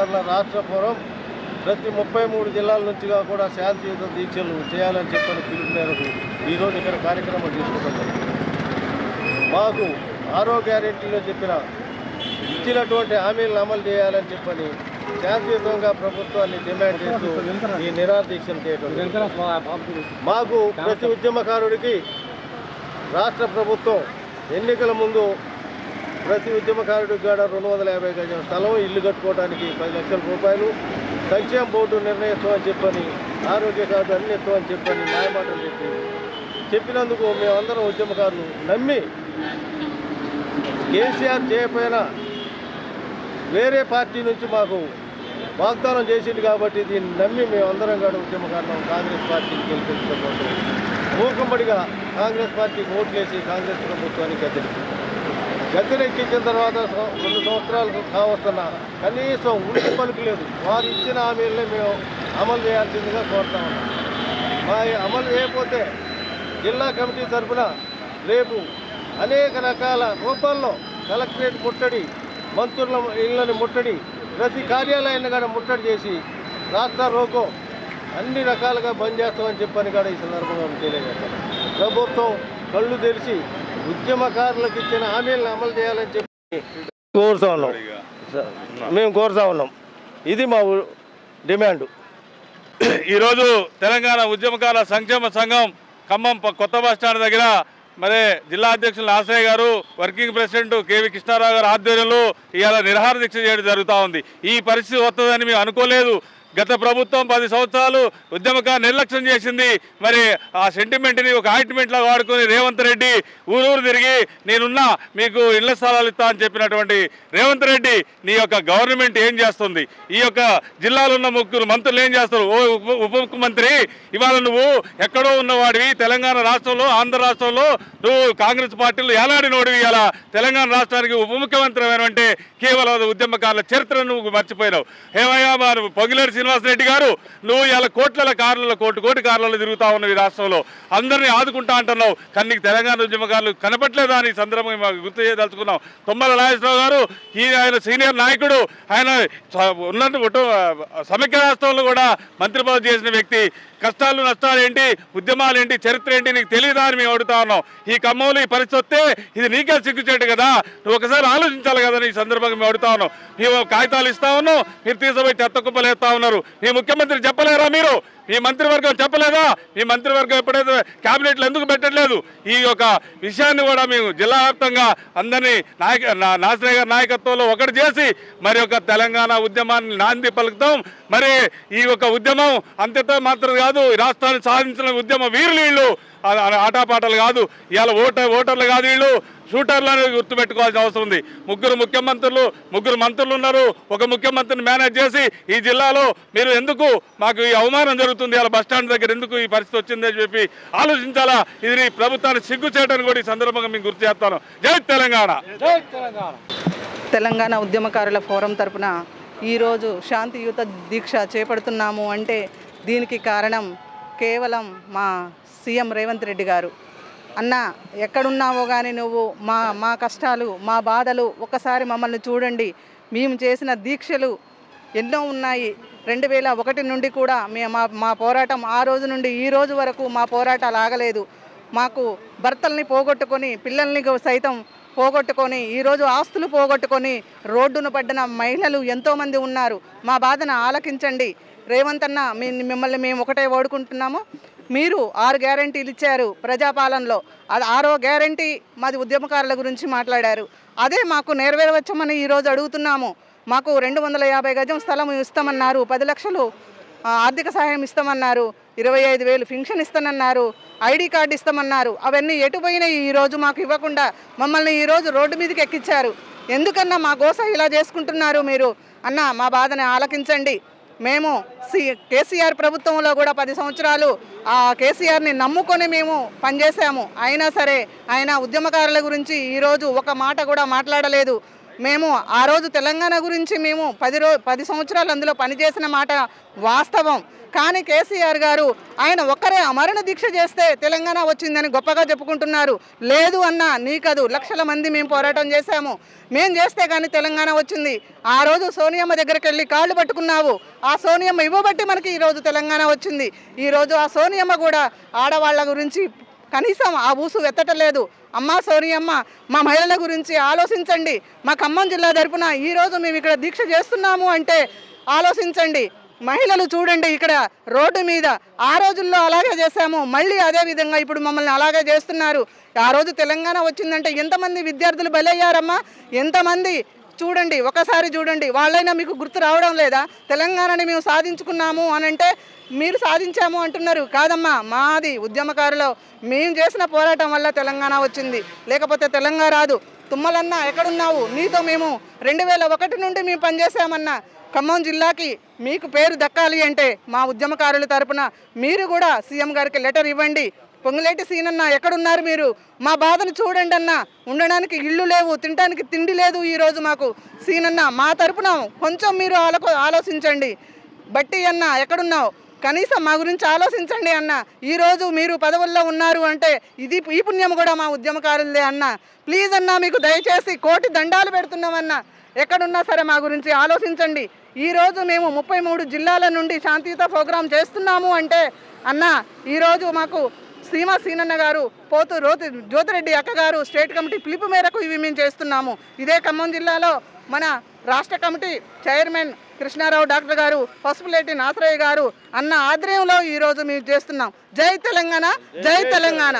ఉద్యమకారుల రాష్ట్ర ఫోరం ప్రతి ముప్పై మూడు జిల్లాల నుంచిగా కూడా శాంతియుత దీక్షలు చేయాలని చెప్పని పిలుపు మేరకు ఈరోజు ఇక్కడ కార్యక్రమం తీసుకుంటున్నాం మాకు ఆరో గ్యారెంటీలో చెప్పిన ఇచ్చినటువంటి హామీలను అమలు చేయాలని చెప్పని శాంతియుతంగా ప్రభుత్వాన్ని డిమాండ్ చేస్తూ ఈ నిరాదీక్షలు దీక్షలు చేయడం మాకు ప్రతి ఉద్యమకారుడికి రాష్ట్ర ప్రభుత్వం ఎన్నికల ముందు ప్రతి ఉద్యమకారుడికి కూడా రెండు వందల యాభై గజం స్థలం ఇల్లు కట్టుకోవడానికి పది లక్షల రూపాయలు. సంక్షేమ బోర్డు నిర్ణయిస్తామని చెప్పని ఆరోగ్య కార్డు అన్ని ఇస్తామని చెప్పని న్యాయమాటలు చెప్పి చెప్పినందుకు మేమందరం ఉద్యమకారులు నమ్మి కేసీఆర్ చేయకపోయినా వేరే పార్టీ నుంచి మాకు వాగ్దానం చేసింది కాబట్టి దీన్ని నమ్మి మేమందరం కూడా ఉద్యమకారులం కాంగ్రెస్ పార్టీకి గెలిపించుకోవడం కోసం మూకంబడిగా కాంగ్రెస్ పార్టీకి ఓట్లేసి కాంగ్రెస్ ప్రభుత్వానికి గద్దెలు గద్దెనెక్కించిన తర్వాత రెండు సంవత్సరాలకు కావస్తున్న కనీసం ఉనికి పలుకులేదు వారు ఇచ్చిన హామీలనే మేము అమలు చేయాల్సిందిగా కోరుతా ఉన్నాం. మా అమలు చేయకపోతే జిల్లా కమిటీ తరఫున రేపు అనేక రకాల రూపాల్లో కలెక్టరేట్ ముట్టడి మంత్రుల ఇళ్ళని ముట్టడి ప్రతి కార్యాలయాన్ని కూడా ముట్టడి చేసి రాష్ట్ర రోకో అన్ని రకాలుగా బంద్ చేస్తామని చెప్పని కూడా ఈ సందర్భంగా తెలియజేస్తాను ప్రభుత్వం కళ్ళు తెరిచి ఉద్యమకారులకు ఇచ్చిన హామీలను అమలు చేయాలని చెప్పి కోరుతా ఉన్నాం. మేము కోరుతా ఉన్నాం. ఇది మా ఊ- డిమాండ్. ఈరోజు తెలంగాణ ఉద్యమకారుల సంక్షేమ సంఘం ఖమ్మం కొత్త బస్ స్టాండ్ దగ్గర మరి జిల్లా అధ్యక్షులు ఆశ్రయ గారు వర్కింగ్ ప్రెసిడెంట్ కేవీ కృష్ణారావు గారు ఆధ్వర్యంలో ఇవాళ నిరహార దీక్ష చేయడం జరుగుతూ ఉంది. ఈ పరిస్థితి వస్తుందని మేము అనుకోలేదు. గత ప్రభుత్వం పది సంవత్సరాలు ఉద్యమక నిర్లక్ష్యం చేసింది. మరి ఆ సెంటిమెంట్ని ఒక ఆయింట్మెంట్ వాడుకొని రేవంత్ రెడ్డి ఊరూరు తిరిగి నేనున్నా మీకు ఇళ్ళ స్థలాలు ఇస్తా అని చెప్పినటువంటి రేవంత్ రెడ్డి నీ యొక్క గవర్నమెంట్ ఏం చేస్తుంది? ఈ యొక్క జిల్లాలో ఉన్న ముగ్గురు మంత్రులు ఏం చేస్తారు? ఓ ఉప ఉప ముఖ్యమంత్రి ఇవాళ నువ్వు ఎక్కడో ఉన్నవాడివి. తెలంగాణ రాష్ట్రంలో ఆంధ్ర రాష్ట్రంలో నువ్వు కాంగ్రెస్ పార్టీలో ఎలాడినోడివి ఇలా తెలంగాణ రాష్ట్రానికి ఉప ముఖ్యమంత్రి అంటే కేవలం ఉద్యమకారుల చరిత్ర నువ్వు మర్చిపోయినావు. ఏమయ్యా మరి శ్రీనివాసరెడ్డి గారు నువ్వు ఇలా కోట్ల కార్లలో కోటి కోటి కార్లలో తిరుగుతా ఉన్నావు ఈ రాష్ట్రంలో అందరినీ ఆదుకుంటా అంటున్నావు. కానీ నీకు తెలంగాణ ఉద్యమకారులు కనపట్లేదా అని సందర్భంగా గుర్తు చేయదలుచుకున్నాం. తుమ్మల నాగేశ్వరరావు గారు ఈ ఆయన సీనియర్ నాయకుడు ఆయన ఉన్నట్టు సమైక్య రాష్ట్రంలో కూడా మంత్రి పదవి చేసిన వ్యక్తి. కష్టాలు నష్టాలు ఏంటి ఉద్యమాలు ఏంటి చరిత్ర ఏంటి నీకు తెలియదా అని మేము అడుగుతా ఉన్నాం. ఈ ఖమ్మంలో ఈ పరిస్థితి వస్తే ఇది నీకే సిగ్గుచేటు కదా. నువ్వు ఒకసారి ఆలోచించాలి కదా ఈ సందర్భంగా మేము అడుగుతా ఉన్నాం. మేము కాగితాలు ఇస్తా ఉన్నాం. మీరు తీసుకుపోయి చెత్త కుప్పలు వేస్తా ఉన్నారు మీ ముఖ్యమంత్రి చెప్పలేరా మీరు? మీ మంత్రివర్గం చెప్పలేదా? మీ మంత్రివర్గం ఎప్పుడైతే క్యాబినెట్లు ఎందుకు పెట్టట్లేదు? ఈ యొక్క విషయాన్ని కూడా మేము జిల్లా వ్యాప్తంగా అందరినీ నాయక నా- గారి నాయకత్వంలో ఒకటి చేసి మరి యొక్క తెలంగాణ ఉద్యమాన్ని నాంది పలుకుతాం. మరి ఈ యొక్క ఉద్యమం అంతతో మాత్రం కాదు ఈ రాష్ట్రాన్ని సాధించిన ఉద్యమ వీరులు వీళ్ళు. ఆటపాటలు ఆటాపాటలు కాదు ఇవాళ ఓటర్ ఓటర్లు కాదు వీళ్ళు. షూటర్లను గుర్తుపెట్టుకోవాల్సిన అవసరం ఉంది. ముగ్గురు ముఖ్యమంత్రులు ముగ్గురు మంత్రులు ఉన్నారు. ఒక ముఖ్యమంత్రిని మేనేజ్ చేసి ఈ జిల్లాలో మీరు ఎందుకు మాకు ఈ అవమానం జరుగుతుంది? ఇలా బస్ స్టాండ్ దగ్గర ఎందుకు ఈ పరిస్థితి వచ్చిందని చెప్పి ఆలోచించాలా? ఇది ప్రభుత్వాన్ని సిగ్గు చేయడానికి కూడా ఈ సందర్భంగా మీకు గుర్తు చేస్తాను. జై తెలంగాణ! తెలంగాణ ఉద్యమకారుల ఫోరం తరపున ఈరోజు శాంతియుత దీక్ష చేపడుతున్నాము అంటే దీనికి కారణం కేవలం మా సీఎం రేవంత్ రెడ్డి గారు. అన్న ఎక్కడున్నావో కానీ నువ్వు మా మా కష్టాలు మా బాధలు ఒక్కసారి మమ్మల్ని చూడండి. మేము చేసిన దీక్షలు ఎన్నో ఉన్నాయి. రెండు వేల ఒకటి నుండి కూడా మే మా మా పోరాటం ఆ రోజు నుండి ఈ రోజు వరకు మా పోరాటాలు ఆగలేదు. మాకు భర్తల్ని పోగొట్టుకొని పిల్లల్ని సైతం పోగొట్టుకొని ఈరోజు ఆస్తులు పోగొట్టుకొని రోడ్డున పడ్డన మహిళలు ఎంతోమంది ఉన్నారు. మా బాధను ఆలకించండి. రేవంత్ అన్న మిమ్మల్ని మేము ఒకటే ఓడుకుంటున్నాము. మీరు ఆరు గ్యారంటీలు ఇచ్చారు ప్రజాపాలనలో. అది ఆరో గ్యారంటీ మాది ఉద్యమకారుల గురించి మాట్లాడారు. అదే మాకు నెరవేరవచ్చమని ఈరోజు అడుగుతున్నాము. మాకు రెండు వందల యాభై గజం స్థలం ఇస్తామన్నారు. పది లక్షలు ఆర్థిక సహాయం ఇస్తామన్నారు. ఇరవై ఐదు వేలు ఫింక్షన్ ఇస్తానన్నారు. ఐడి కార్డు ఇస్తామన్నారు. అవన్నీ ఎటు పోయినాయి ఈరోజు మాకు ఇవ్వకుండా మమ్మల్ని ఈరోజు రోడ్డు మీదకి ఎక్కించారు. ఎందుకన్నా మా గోస ఇలా చేసుకుంటున్నారు మీరు? అన్న మా బాధని ఆలకించండి. మేము సి కేసీఆర్ ప్రభుత్వంలో కూడా పది సంవత్సరాలు ఆ కేసీఆర్ని నమ్ముకొని మేము పనిచేశాము. అయినా సరే ఆయన ఉద్యమకారుల గురించి ఈరోజు ఒక మాట కూడా మాట్లాడలేదు. మేము ఆ రోజు తెలంగాణ గురించి మేము పది రో పది సంవత్సరాలు అందులో పనిచేసిన మాట వాస్తవం. కానీ కేసీఆర్ గారు ఆయన ఒక్కరే అమరణ దీక్ష చేస్తే తెలంగాణ వచ్చిందని గొప్పగా చెప్పుకుంటున్నారు. లేదు అన్న నీకదు. లక్షల మంది మేము పోరాటం చేశాము. మేము చేస్తే కానీ తెలంగాణ వచ్చింది. ఆ రోజు సోనియమ్మ దగ్గరికి వెళ్ళి కాళ్ళు పట్టుకున్నావు. ఆ సోనియమ్మ ఇవ్వబట్టి మనకి ఈరోజు తెలంగాణ వచ్చింది. ఈరోజు ఆ సోనియమ్మ కూడా ఆడవాళ్ళ గురించి కనీసం ఆ ఊసు ఎత్తటలేదు అమ్మా సోనియమ్మ మా మహిళల గురించి ఆలోచించండి. మా ఖమ్మం జిల్లా తరపున ఈరోజు మేము ఇక్కడ దీక్ష చేస్తున్నాము అంటే ఆలోచించండి. మహిళలు చూడండి ఇక్కడ రోడ్డు మీద. ఆ రోజుల్లో అలాగే చేశాము. మళ్ళీ అదే విధంగా ఇప్పుడు మమ్మల్ని అలాగే చేస్తున్నారు. ఆ రోజు తెలంగాణ వచ్చిందంటే ఎంతమంది విద్యార్థులు బలయ్యారమ్మా? ఎంతమంది చూడండి ఒకసారి చూడండి. వాళ్ళైనా మీకు గుర్తు రావడం లేదా? తెలంగాణని మేము సాధించుకున్నాము అని అంటే మీరు సాధించాము అంటున్నారు. కాదమ్మా మాది ఉద్యమకారులు. మేము చేసిన పోరాటం వల్ల తెలంగాణ వచ్చింది. లేకపోతే తెలంగాణ రాదు. తుమ్మలన్న ఎక్కడున్నావు? నీతో మేము రెండు వేల ఒకటి నుండి మేము పనిచేసామన్నా ఖమ్మం జిల్లాకి మీకు పేరు దక్కాలి అంటే మా ఉద్యమకారుల తరపున మీరు కూడా సీఎం గారికి లెటర్ ఇవ్వండి. పొంగులేటి సీనన్న ఎక్కడున్నారు మీరు? మా బాధను చూడండి అన్న. ఉండడానికి ఇల్లు లేవు తినడానికి తిండి లేదు ఈరోజు మాకు. సీనన్న మా తరపున కొంచెం మీరు ఆలో ఆలోచించండి. బట్టి అన్న ఎక్కడున్నావు? కనీసం మా గురించి ఆలోచించండి అన్న. ఈరోజు మీరు పదవుల్లో ఉన్నారు అంటే ఇది ఈ పుణ్యం కూడా మా ఉద్యమకారులదే అన్న. ప్లీజ్ అన్న మీకు దయచేసి కోటి దండాలు పెడుతున్నామన్న ఎక్కడున్నా సరే మా గురించి ఆలోచించండి. ఈరోజు మేము ముప్పై మూడు జిల్లాల నుండి శాంతియుత ప్రోగ్రాం చేస్తున్నాము అంటే అన్న ఈరోజు మాకు సీమ సీనన్న గారు పోతు రోతి జ్యోతిరెడ్డి అక్క గారు స్టేట్ కమిటీ పిలుపు మేరకు ఇవి మేము చేస్తున్నాము. ఇదే ఖమ్మం జిల్లాలో మన రాష్ట్ర కమిటీ చైర్మన్ కృష్ణారావు డాక్టర్ గారు పసుపులేటి నాసరయ్య గారు అన్న ఆధ్వర్యంలో ఈరోజు మేము చేస్తున్నాం. జై తెలంగాణ జై తెలంగాణ.